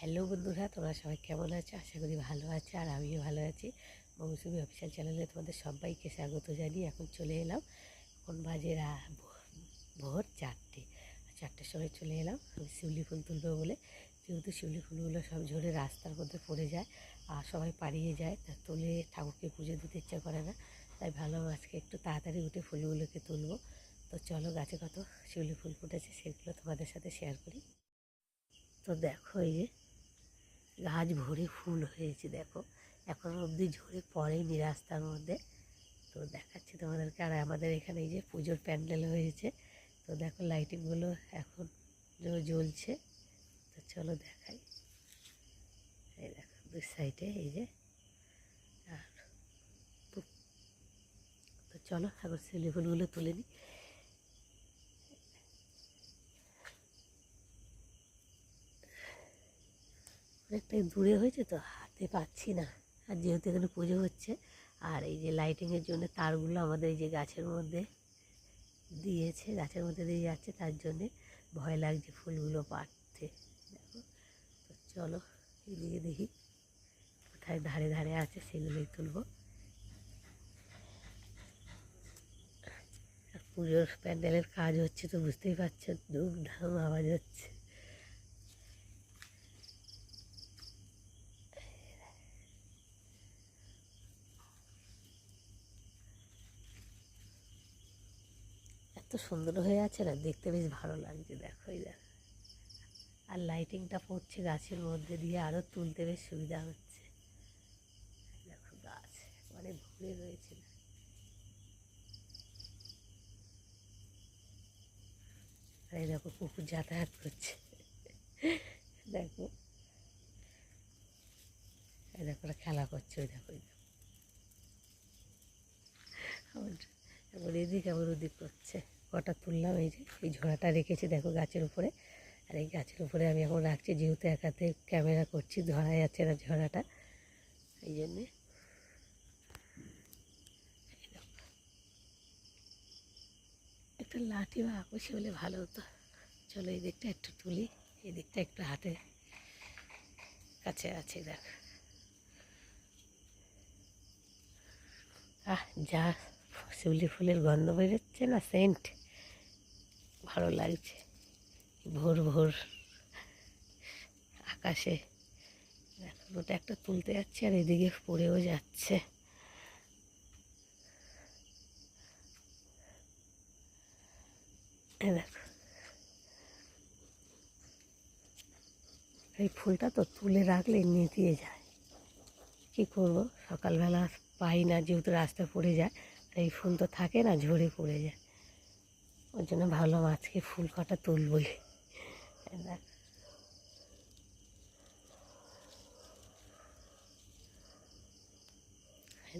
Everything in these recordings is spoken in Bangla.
হ্যালো বন্ধুরা, তোমরা সবাই কেমন আছো? আশা করি ভালো আছে আর আমিও ভালো আছি। মৌসুমি অফিসিয়াল চ্যানেলে তোমাদের সবাইকে স্বাগত জানিয়ে এখন চলে এলাম। এখন বাজে ভোর চারটে। চারটের সময় চলে এলাম। আমি শিউলি ফুল তুলবো বলে। যেহেতু শিউলি ফুলগুলো সব ঝরে রাস্তার মধ্যে পড়ে যায় আর সবাই পাড়িয়ে যায়, তা তুলে ঠাকুরকে পুজো দিতে ইচ্ছা করে না। তাই ভালো আজকে একটু তাড়াতাড়ি উঠে ফুলগুলোকে তুলবো। তো চলো গাছে কত শিউলি ফুল ফুটেছে সেগুলো তোমাদের সাথে শেয়ার করি। তো দেখো এই যে গাছ ভরে ফুল হয়েছে, দেখো। এখন অবধি ঝরে পড়েনি রাস্তার মধ্যে। তো দেখাচ্ছি তোমাদেরকে। আর আমাদের এখানে এই যে পুজোর প্যান্ডেল হয়েছে, তো দেখো লাইটিংগুলো এখন জ্বলছে। তো চলো দেখাই। এই দেখো, দুই সাইডে এই যে, আর তো চলো, এখন সিলি ফুলগুলো তুলে নিই। অনেকটাই দূরে হয়েছে তো হাতে পাচ্ছি না। আর যেহেতু এখানে পুজো হচ্ছে, আর এই যে লাইটিংয়ের জন্য তারগুলো আমাদের এই যে গাছের মধ্যে দিয়েছে, গাছের মধ্যে দিয়ে যাচ্ছে, তার জন্যে ভয় লাগছে ফুলগুলো পাড়তে। দেখো, তো চলো এদিকে দেখি কোথায় ধারে ধারে আছে সেগুলোই তুলবো। পুজোর প্যান্ডেলের কাজ হচ্ছে তো বুঝতেই পারছ ধুম ধাম আওয়াজ হচ্ছে। এত সুন্দর হয়ে আছে না, দেখতে বেশ ভালো লাগছে, দেখো এই দেখো। আর লাইটিংটা পড়ছে গাছের মধ্যে দিয়ে আরও তুলতে বেশ সুবিধা হচ্ছে। দেখো গাছ মানে ভরে রয়েছে না। আর এই দেখো কুকুর যাতায়াত করছে। দেখো। এই দেখো খেলা করছে, ওই দেখো ওই দেখো। এদিক আবার ওদিক করছে। কটা তুললাম, এই যে, এই ঝোড়াটা রেখেছি, দেখো গাছের উপরে। আর এই গাছের উপরে আমি এখন রাখছি, যেহেতু একাতে ক্যামেরা করছি ধরা যাচ্ছে না ঝোড়াটা, এই জন্যে। একটা লাঠি বা আকশি হলে ভালো হতো। চলো এই দিকটা একটু তুলি, এই দিকটা একটু হাতে কাছে আছে, দেখ। আহ, যা, শিউলি ফুলের গন্ধ বেরোচ্ছে না, সেন্ট। ভালো লাগছে। ভোর ভোর আকাশে ওটা একটা তুলতে যাচ্ছে আর এদিকে পড়েও যাচ্ছে। এই দেখো। এই ফুলটা তো তুলে রাখলে নেতিয়ে যায়। কি করব? সকালবেলা পাই না, যেহেতু রাস্তা পড়ে যায়। এই ফুল তো থাকে না, ঝরে পড়ে যায়। ওর জন্য ভাবলাম আজকে ফুল কটা তুলবই দেখ।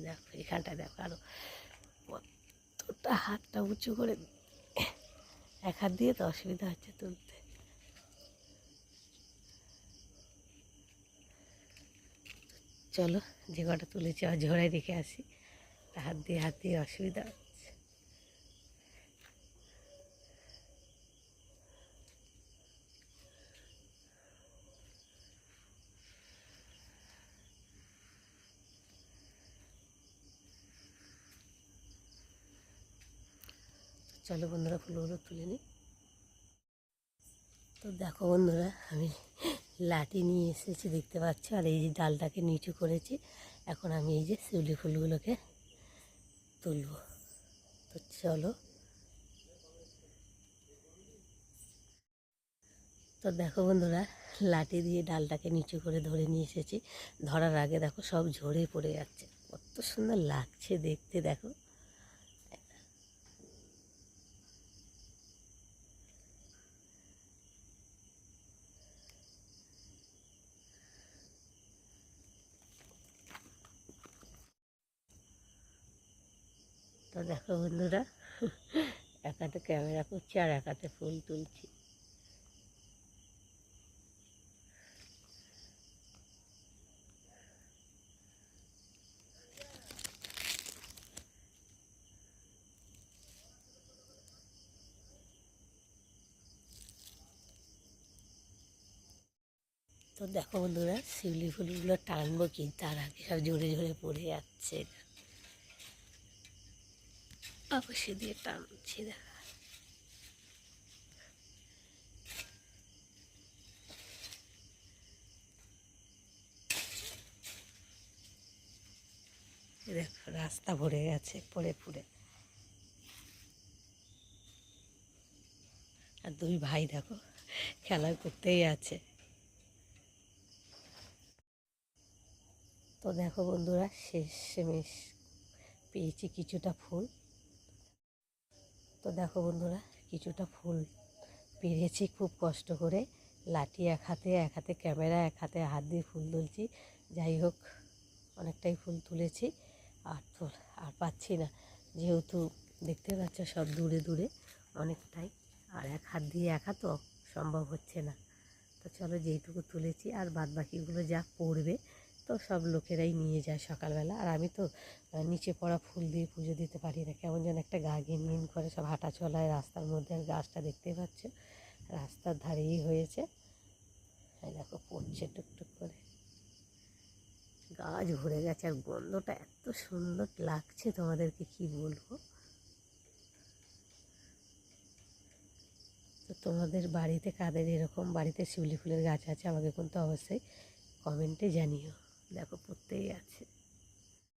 দেখো এখানটা দেখো, আরও কতটা হাতটা উঁচু করে এক হাত দিয়ে তো অসুবিধা হচ্ছে তুলতে চলো, যে কটা তুলেছি আর ঝোড়ায় রেখে আসি হাত দিয়ে হাত দিয়ে অসুবিধা হচ্ছে চলো বন্ধুরা ফুলগুলো তুলে নিই। তো দেখো বন্ধুরা, আমি লাঠি নিয়ে এসেছি, দেখতে পাচ্ছ? আর এই যে ডালটাকে নিচু করেছি, এখন আমি এই যে শিউলি ফুলগুলোকে তুলব। তো চলো। তো দেখো বন্ধুরা, লাঠি দিয়ে ডালটাকে নিচু করে ধরে নিয়ে এসেছি। ধরার আগে দেখো সব ঝরে পড়ে যাচ্ছে। কত সুন্দর লাগছে দেখতে, দেখো। তো দেখো বন্ধুরা, এক হাতে ক্যামেরা করছি আর এক হাতে ফুল তুলছি। তো দেখো বন্ধুরা, শিউলি ফুলগুলো টানবো কি তার আগে সব জোরে জোরে পড়ে যাচ্ছে। অবশ্যই দিয়ে টানছি দেখা দেখো, রাস্তা ভরে গেছে, পড়ে পুড়ে। আর দুই ভাই দেখো, খেলা করতেই আছে। তো দেখো বন্ধুরা শেষ শেষ পেয়েছি কিছুটা ফুল। তো দেখো বন্ধুরা, কিছুটা ফুল পেরেছি, খুব কষ্ট করে। লাঠি এক হাতে এক হাতে ক্যামেরা, এক হাতে হাত দিয়ে ফুল তুলছি। যাই হোক, অনেকটাই ফুল তুলেছি। আর তো আর পাচ্ছি না, যেহেতু দেখতে পাচ্ছ সব দূরে দূরে অনেকটাই। আর এক হাত দিয়ে একা তো সম্ভব হচ্ছে না। তো চলো যেইটুকু তুলেছি, আর বাদ বাকিগুলো যা পড়বে তো সব লোকেরাই নিয়ে যায় সকালবেলা। আর আমি তো নিচে পড়া ফুল দিয়ে পুজো দিতে পারি না। কেমন যেন একটা গা ঘিন করে সব হাঁটা চলায় রাস্তার মধ্যে আর গাছটা দেখতেই পাচ্ছ। রাস্তার ধারেই হয়েছে। দেখো, পড়ছে টুকটুক করে। গাছ ভরে গেছে আর গন্ধটা এত সুন্দর লাগছে তোমাদেরকে কি বলব? তো তোমাদের বাড়িতে কাদের এরকম? বাড়িতে শিউলি ফুলের গাছ আছে, আমাকে কিন্তু অবশ্যই কমেন্টে জানিও। দেখো পড়তেই আছে।